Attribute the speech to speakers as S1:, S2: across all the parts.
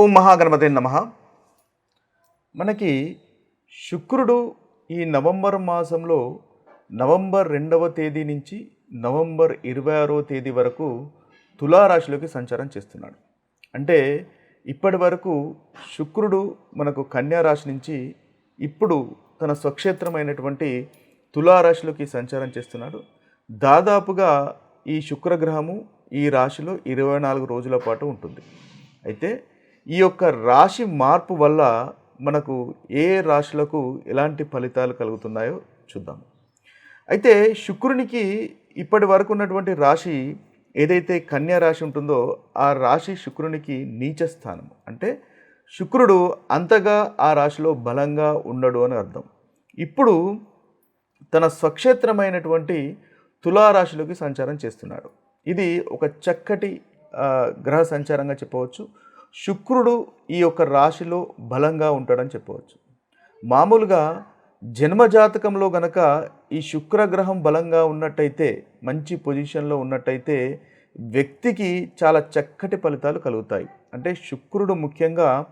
S1: ఓం మహాగణపతి నమ. మనకి శుక్రుడు ఈ నవంబర్ మాసంలో నవంబర్ రెండవ తేదీ నుంచి నవంబర్ ఇరవై ఆరో తేదీ వరకు తులారాశిలోకి సంచారం చేస్తున్నాడు. అంటే ఇప్పటి వరకు శుక్రుడు మనకు కన్యా రాశి నుంచి ఇప్పుడు తన స్వక్షేత్రమైనటువంటి తులారాశిలోకి సంచారం చేస్తున్నాడు. దాదాపుగా ఈ శుక్రగ్రహము ఈ రాశిలో ఇరవై నాలుగు రోజుల పాటు ఉంటుంది. అయితే ఈ యొక్క రాశి మార్పు వల్ల మనకు ఏ రాశులకు ఎలాంటి ఫలితాలు కలుగుతున్నాయో చూద్దాం. అయితే శుక్రునికి ఇప్పటి వరకు ఉన్నటువంటి రాశి ఏదైతే కన్యా రాశి ఉంటుందో ఆ రాశి శుక్రునికి నీచ స్థానం. అంటే శుక్రుడు అంతగా ఆ రాశిలో బలంగా ఉండడు అని అర్థం. ఇప్పుడు తన స్వక్షేత్రమైనటువంటి తులారాశిలోకి సంచారం చేస్తున్నాడు. ఇది ఒక చక్కటి గ్రహ సంచారంగా చెప్పవచ్చు. శుక్రుడు ఈ యొక్క రాశిలో బలంగా ఉంటాడని చెప్పవచ్చు. మామూలుగా జన్మజాతకంలో గనక ఈ శుక్రగ్రహం బలంగా ఉన్నట్టయితే మంచి పొజిషన్లో ఉన్నట్టయితే వ్యక్తికి చాలా చక్కటి ఫలితాలు కలుగుతాయి. అంటే శుక్రుడు ముఖ్యంగా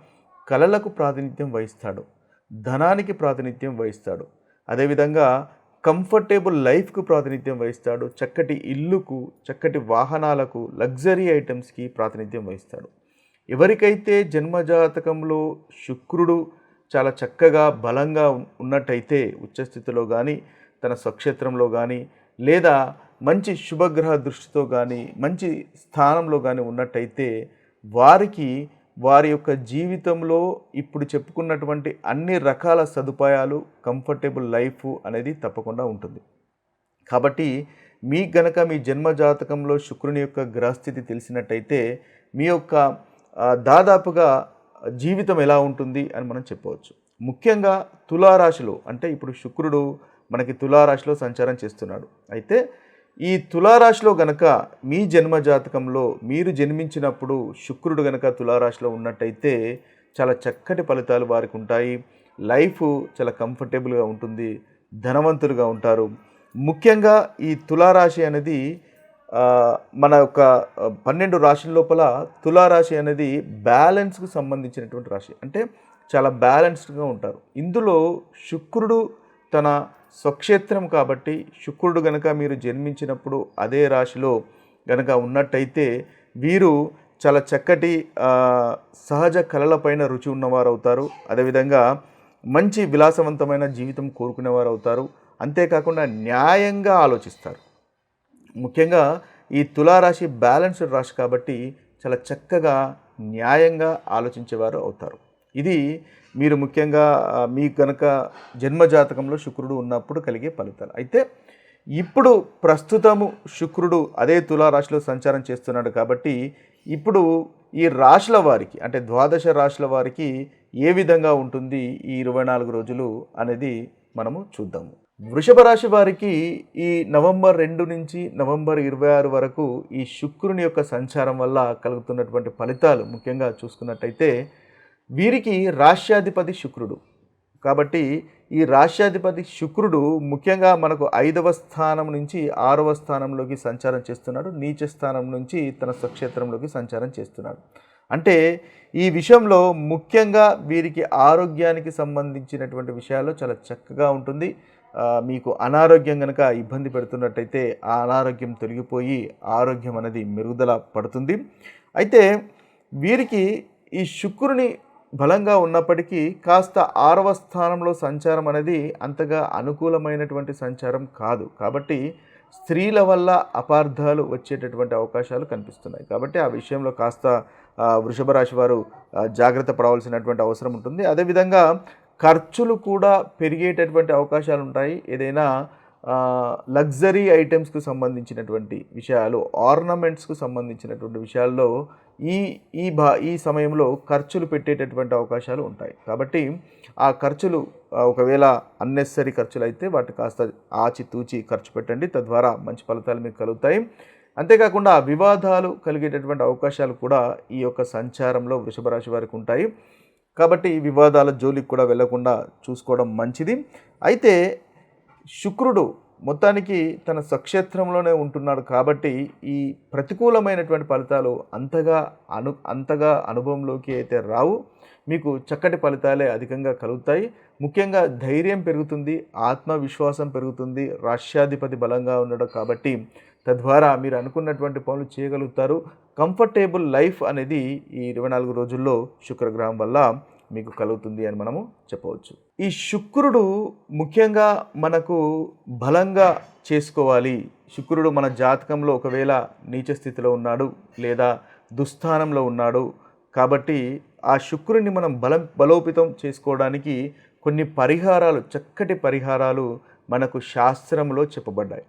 S1: కళలకు ప్రాతినిధ్యం వహిస్తాడు. ధనానికి ప్రాతినిధ్యం వహిస్తాడు. అదేవిధంగా కంఫర్టేబుల్ లైఫ్కు ప్రాతినిధ్యం వహిస్తాడు. చక్కటి ఇల్లుకు చక్కటి వాహనాలకు లగ్జరీ ఐటమ్స్కి ప్రాతినిధ్యం వహిస్తాడు. ఎవరికైతే జన్మజాతకంలో శుక్రుడు చాలా చక్కగా బలంగా ఉన్నట్టయితే ఉచ్చస్థితిలో కానీ తన స్వక్షేత్రంలో కానీ లేదా మంచి శుభగ్రహ దృష్టితో కానీ మంచి స్థానంలో కానీ ఉన్నట్టయితే వారికి వారి యొక్క జీవితంలో ఇప్పుడు చెప్పుకున్నటువంటి అన్ని రకాల సదుపాయాలు కంఫర్టబుల్ లైఫ్ అనేది తప్పకుండా ఉంటుంది. కాబట్టి మీ గనక మీ జన్మ జాతకంలో శుక్రుని యొక్క గ్రహస్థితి తెలిసినట్టయితే మీ యొక్క దాదాపుగా జీవితం ఎలా ఉంటుంది అని మనం చెప్పవచ్చు. ముఖ్యంగా తులారాశిలో అంటే ఇప్పుడు శుక్రుడు మనకి తులారాశిలో సంచారం చేస్తున్నాడు. అయితే ఈ తులారాశిలో గనక మీ జన్మ జాతకంలో మీరు జన్మించినప్పుడు శుక్రుడు గనక తులారాశిలో ఉన్నట్టయితే చాలా చక్కటి ఫలితాలు వారికి ఉంటాయి. లైఫ్ చాలా కంఫర్టబుల్గా ఉంటుంది ధనవంతులుగా ఉంటారు. ముఖ్యంగా ఈ తులారాశి అనేది మన యొక్క పన్నెండు రాశుల లోపల తులారాశి అనేది బ్యాలెన్స్కు సంబంధించినటువంటి రాశి. అంటే చాలా బ్యాలెన్స్డ్గా ఉంటారు. ఇందులో శుక్రుడు తన స్వక్షేత్రం కాబట్టి శుక్రుడు గనక మీరు జన్మించినప్పుడు అదే రాశిలో గనక ఉన్నట్టయితే వీరు చాలా చక్కటి సహజ కళలపైన రుచి ఉన్నవారు అవుతారు అదేవిధంగా మంచి విలాసవంతమైన జీవితం కోరుకునేవారు అవుతారు అంతేకాకుండా న్యాయంగా ఆలోచిస్తారు. ముఖ్యంగా ఈ తులారాశి బ్యాలెన్స్డ్ రాశి కాబట్టి చాలా చక్కగా న్యాయంగా ఆలోచించేవారు అవుతారు. ఇది మీరు ముఖ్యంగా మీ కనుక జన్మజాతకంలో శుక్రుడు ఉన్నప్పుడు కలిగే ఫలితాలు. అయితే ఇప్పుడు ప్రస్తుతము శుక్రుడు అదే తులారాశిలో సంచారం చేస్తున్నాడు కాబట్టి ఇప్పుడు ఈ రాశుల వారికి అంటే ద్వాదశ రాశుల వారికి ఏ విధంగా ఉంటుంది ఈ ఇరవై నాలుగు రోజులు అనేది మనము చూద్దాము. వృషభ రాశి వారికి ఈ నవంబర్ రెండు నుంచి నవంబర్ ఇరవై ఆరు వరకు ఈ శుక్రుని యొక్క సంచారం వల్ల కలుగుతున్నటువంటి ఫలితాలు ముఖ్యంగా చూసుకున్నట్టయితే వీరికి రాష్ట్రాధిపతి శుక్రుడు. కాబట్టి ఈ రాష్ట్రాధిపతి శుక్రుడు ముఖ్యంగా మనకు ఐదవ స్థానం నుంచి ఆరవ స్థానంలోకి సంచారం చేస్తున్నాడు. నీచ స్థానం నుంచి తన స్వక్షేత్రంలోకి సంచారం చేస్తున్నాడు. అంటే ఈ విషయంలో ముఖ్యంగా వీరికి ఆరోగ్యానికి సంబంధించినటువంటి విషయాల్లో చాలా చక్కగా ఉంటుంది. మీకు అనారోగ్యం కనుక ఇబ్బంది పెడుతున్నట్టయితే ఆ అనారోగ్యం తొలగిపోయి ఆరోగ్యం అనేది మెరుగుదల పడుతుంది. అయితే వీరికి ఈ శుక్రుని బలంగా ఉన్నప్పటికీ కాస్త ఆరవ స్థానంలో సంచారం అనేది అంతగా అనుకూలమైనటువంటి సంచారం కాదు. కాబట్టి స్త్రీల వల్ల అపార్థాలు వచ్చేటటువంటి అవకాశాలు కనిపిస్తున్నాయి. కాబట్టి ఆ విషయంలో కాస్త వృషభ రాశి వారు జాగ్రత్త పడవలసినటువంటి అవసరం ఉంటుంది. అదేవిధంగా ఖర్చులు కూడా పెరిగేటటువంటి అవకాశాలు ఉంటాయి ఏదైనా లగ్జరీ ఐటమ్స్కు సంబంధించినటువంటి విషయాలు ఆర్నమెంట్స్కు సంబంధించినటువంటి విషయాల్లో ఈ ఈ భా ఈ సమయంలో ఖర్చులు పెట్టేటటువంటి అవకాశాలు ఉంటాయి. కాబట్టి ఆ ఖర్చులు ఒకవేళ అన్నెసరీ ఖర్చులు అయితే వాటి కాస్త ఆచితూచి ఖర్చు పెట్టండి. తద్వారా మంచి ఫలితాలు మీకు కలుగుతాయి. అంతేకాకుండా వివాదాలు కలిగేటటువంటి అవకాశాలు కూడా ఈ యొక్క సంచారంలో వృషభ రాశి వారికి ఉంటాయి. కాబట్టి వివాదాల జోలికి కూడా వెళ్ళకుండా చూసుకోవడం మంచిది. అయితే శుక్రుడు మొత్తానికి తన స్వక్షేత్రంలోనే ఉంటున్నాడు కాబట్టి ఈ ప్రతికూలమైనటువంటి ఫలితాలు అంతగా అను అంతగా అనుభవంలోకి అయితే రావు. మీకు చక్కటి ఫలితాలే అధికంగా కలుగుతాయి. ముఖ్యంగా ధైర్యం పెరుగుతుంది ఆత్మవిశ్వాసం పెరుగుతుంది రాష్ట్రాధిపతి బలంగా ఉండడం కాబట్టి తద్వారా మీరు అనుకున్నటువంటి పనులు చేయగలుగుతారు. కంఫర్టేబుల్ లైఫ్ అనేది ఈ ఇరవై నాలుగు రోజుల్లో శుక్రగ్రహం వల్ల మీకు కలుగుతుంది అని మనము చెప్పవచ్చు. ఈ శుక్రుడు ముఖ్యంగా మనకు బలంగా చేసుకోవాలి. శుక్రుడు మన జాతకంలో ఒకవేళ నీచ స్థితిలో ఉన్నాడు లేదా దుస్థానంలో ఉన్నాడు కాబట్టి ఆ శుక్రుడిని మనం బలం బలోపేతం చేసుకోవడానికి కొన్ని పరిహారాలు చక్కటి పరిహారాలు మనకు శాస్త్రంలో చెప్పబడ్డాయి.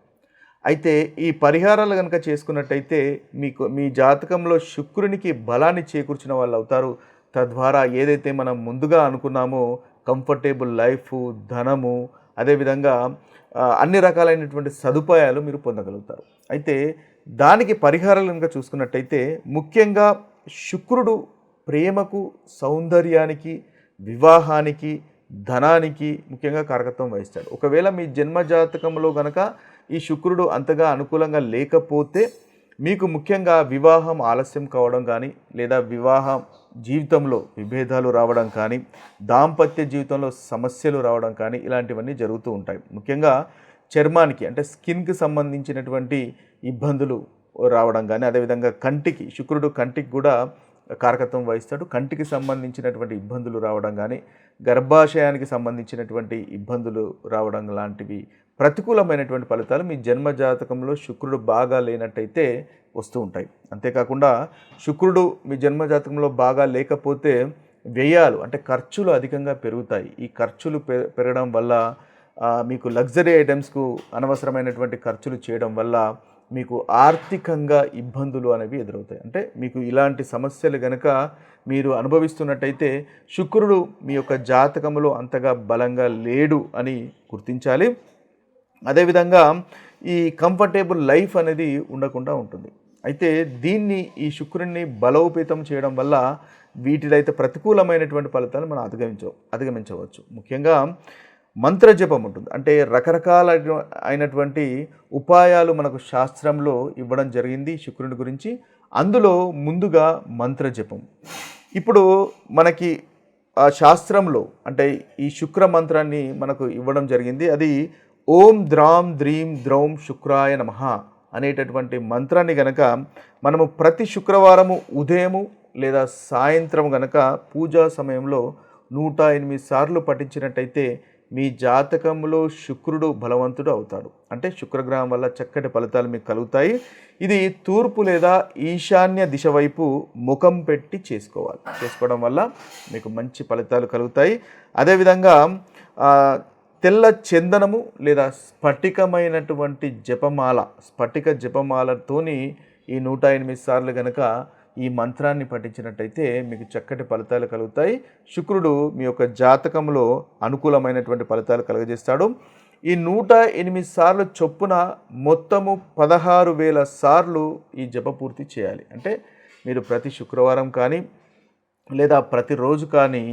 S1: అయితే ఈ పరిహారాలు కనుక చేసుకున్నట్టయితే మీకు మీ జాతకంలో శుక్రునికి బలాన్ని చేకూర్చిన వాళ్ళు అవుతారు. తద్వారా ఏదైతే మనం ముందుగా అనుకున్నామో కంఫర్టబుల్ లైఫ్ ధనము అదేవిధంగా అన్ని రకాలైనటువంటి సదుపాయాలు మీరు పొందగలుగుతారు. అయితే దానికి పరిహారాలు కనుక చూసుకున్నట్టయితే ముఖ్యంగా శుక్రుడు ప్రేమకు సౌందర్యానికి వివాహానికి ధనానికి ముఖ్యంగా కారకత్వం వహిస్తాడు. ఒకవేళ మీ జన్మ జాతకంలో గనక ఈ శుక్రుడు అంతగా అనుకూలంగా లేకపోతే మీకు ముఖ్యంగా వివాహం ఆలస్యం కావడం కానీ లేదా వివాహం జీవితంలో విభేదాలు రావడం కానీ దాంపత్య జీవితంలో సమస్యలు రావడం కానీ ఇలాంటివన్నీ జరుగుతూ ఉంటాయి. ముఖ్యంగా చర్మానికి అంటే స్కిన్కి సంబంధించినటువంటి ఇబ్బందులు రావడం కానీ అదేవిధంగా కంటికి శుక్రుడు కంటికి కూడా కారకత్వం వహిస్తాడు. కంటికి సంబంధించినటువంటి ఇబ్బందులు రావడం కానీ గర్భాశయానికి సంబంధించినటువంటి ఇబ్బందులు రావడం లాంటివి ప్రతికూలమైనటువంటి ఫలితాలు మీ జన్మ జాతకంలో శుక్రుడు బాగా లేనట్టయితే వస్తూ ఉంటాయి. అంతేకాకుండా శుక్రుడు మీ జన్మ జాతకంలో బాగా లేకపోతే వ్యయాలు అంటే ఖర్చులు అధికంగా పెరుగుతాయి. ఈ ఖర్చులు పె పెరగడం వల్ల మీకు లగ్జరీ ఐటమ్స్కు అనవసరమైనటువంటి ఖర్చులు చేయడం వల్ల మీకు ఆర్థికంగా ఇబ్బందులు అనేవి ఎదురవుతాయి. అంటే మీకు ఇలాంటి సమస్యలు గనక మీరు అనుభవిస్తున్నట్టయితే శుక్రుడు మీ యొక్క జాతకంలో అంతగా బలంగా లేడు అని గుర్తించాలి. అదేవిధంగా ఈ కంఫర్టేబుల్ లైఫ్ అనేది ఉండకుండా ఉంటుంది. అయితే దీన్ని ఈ శుక్రుడిని బలోపేతం చేయడం వల్ల వీటిలో అయితే ప్రతికూలమైనటువంటి ఫలితాలు మనం అధిగమించ అధిగమించవచ్చు. ముఖ్యంగా మంత్రజపం ఉంటుంది. అంటే రకరకాల అయినటువంటి ఉపాయాలు మనకు శాస్త్రంలో ఇవ్వడం జరిగింది శుక్రుని గురించి. అందులో ముందుగా మంత్రజపం. ఇప్పుడు మనకి ఆ శాస్త్రంలో అంటే ఈ శుక్ర మంత్రాన్ని మనకు ఇవ్వడం జరిగింది. అది ఓం ద్రాం ద్రీం ద్రౌం శుక్రాయ నమ అనేటటువంటి మంత్రాన్ని గనక మనము ప్రతి శుక్రవారము ఉదయము లేదా సాయంత్రం గనక పూజా సమయంలో నూట ఎనిమిది సార్లు పఠించినట్టయితే మీ జాతకంలో శుక్రుడు బలవంతుడు అవుతాడు. అంటే శుక్రగ్రహం వల్ల చక్కటి ఫలితాలు మీకు కలుగుతాయి. ఇది తూర్పు లేదా ఈశాన్య దిశ వైపు ముఖం పెట్టి చేసుకోవాలి. చేసుకోవడం వల్ల మీకు మంచి ఫలితాలు కలుగుతాయి. అదేవిధంగా తెల్ల చందనము లేదా స్ఫటికమైనటువంటి జపమాల స్ఫటిక జపమాలతోని ఈ నూట ఎనిమిది సార్లు గనక ఈ మంత్రాన్ని పఠించినట్టయితే మీకు చక్కటి ఫలితాలు కలుగుతాయి. శుక్రుడు మీ యొక్క జాతకంలో అనుకూలమైనటువంటి ఫలితాలు కలుగజేస్తాడు. ఈ నూట ఎనిమిది సార్లు చొప్పున మొత్తము పదహారు వేల సార్లు ఈ జప పూర్తి చేయాలి. అంటే మీరు ప్రతి శుక్రవారం కానీ లేదా ప్రతిరోజు కానీ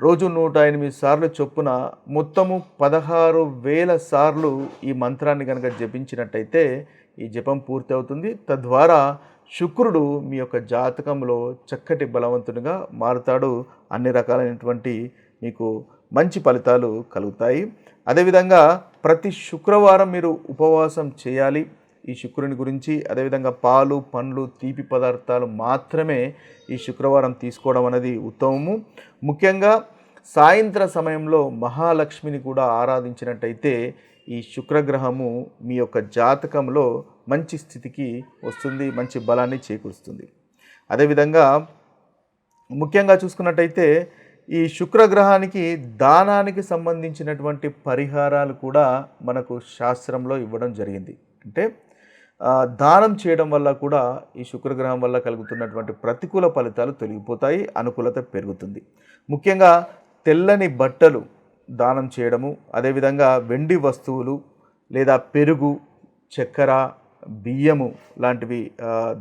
S1: రోజు నూట ఎనిమిది సార్లు చొప్పున మొత్తము పదహారు వేల సార్లు ఈ మంత్రాన్ని కనుక జపించినట్టయితే ఈ జపం పూర్తి అవుతుంది తద్వారా శుక్రుడు మీ యొక్క జాతకంలో చక్కటి బలవంతునిగా మారుతాడు. అన్ని రకాలైనటువంటి మీకు మంచి ఫలితాలు కలుగుతాయి. అదేవిధంగా ప్రతి శుక్రవారం మీరు ఉపవాసం చేయాలి. ఈ శుక్రుని గురించి అదేవిధంగా పాలు పండ్లు తీపి పదార్థాలు మాత్రమే ఈ శుక్రవారం తీసుకోవడం అనేది ఉత్తమము. ముఖ్యంగా సాయంత్ర సమయంలో మహాలక్ష్మిని కూడా ఆరాధించినట్టయితే ఈ శుక్రగ్రహము మీ యొక్క జాతకంలో మంచి స్థితికి వస్తుంది మంచి బలాన్ని చేకూరుస్తుంది. అదేవిధంగా ముఖ్యంగా చూసుకున్నట్టయితే ఈ శుక్రగ్రహానికి దానానికి సంబంధించినటువంటి పరిహారాలు కూడా మనకు శాస్త్రంలో ఇవ్వడం జరిగింది. అంటే దానం చేయడం వల్ల కూడా ఈ శుక్రగ్రహం వల్ల కలుగుతున్నటువంటి ప్రతికూల ఫలితాలు తొలగిపోతాయి అనుకూలత పెరుగుతుంది. ముఖ్యంగా తెల్లని బట్టలు దానం చేయడము అదేవిధంగా వెండి వస్తువులు లేదా పెరుగు చక్కెర బియ్యము లాంటివి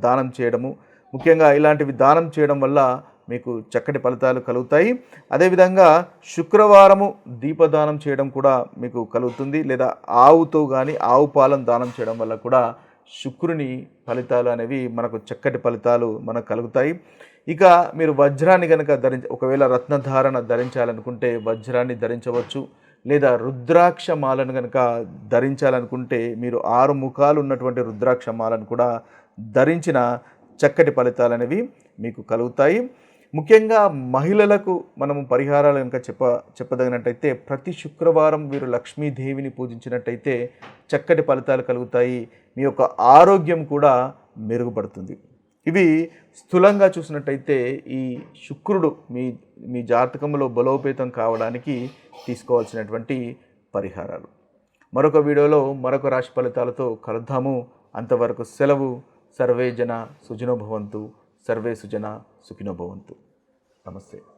S1: దానం చేయడము. ముఖ్యంగా ఇలాంటివి దానం చేయడం వల్ల మీకు చక్కటి ఫలితాలు కలుగుతాయి. అదేవిధంగా శుక్రవారము దీపదానం చేయడం కూడా మీకు కలుగుతుంది. లేదా ఆవుతో కానీ ఆవు పాలను దానం చేయడం వల్ల కూడా శుక్రుని ఫలితాలు అనేవి మనకు చక్కటి ఫలితాలు మనకు కలుగుతాయి. ఇక మీరు వజ్రాన్ని కనుక ధరించ ఒకవేళ రత్నధారణ ధరించాలనుకుంటే వజ్రాన్ని ధరించవచ్చు. లేదా రుద్రాక్ష మాలను కనుక ధరించాలనుకుంటే మీరు ఆరు ముఖాలు ఉన్నటువంటి రుద్రాక్ష మాలను కూడా ధరించిన చక్కటి ఫలితాలు అనేవి మీకు కలుగుతాయి. ముఖ్యంగా మహిళలకు మనము పరిహారాలు కనుక చెప్ప చెప్పదగినట్టయితే ప్రతి శుక్రవారం వీరు లక్ష్మీదేవిని పూజించినట్టయితే చక్కటి ఫలితాలు కలుగుతాయి. మీ యొక్క ఆరోగ్యం కూడా మెరుగుపడుతుంది. ఇవి స్థూలంగా చూసినట్టయితే ఈ శుక్రుడు మీ మీ జాతకంలో బలోపేతం కావడానికి తీసుకోవాల్సినటువంటి పరిహారాలు. మరొక వీడియోలో మరొక రాశి ఫలితాలతో కలుద్దాము. అంతవరకు సెలవు. సర్వే జన సుజనోభవంతు సర్వే సుజన సుఖినోభవంతు నమస్తే.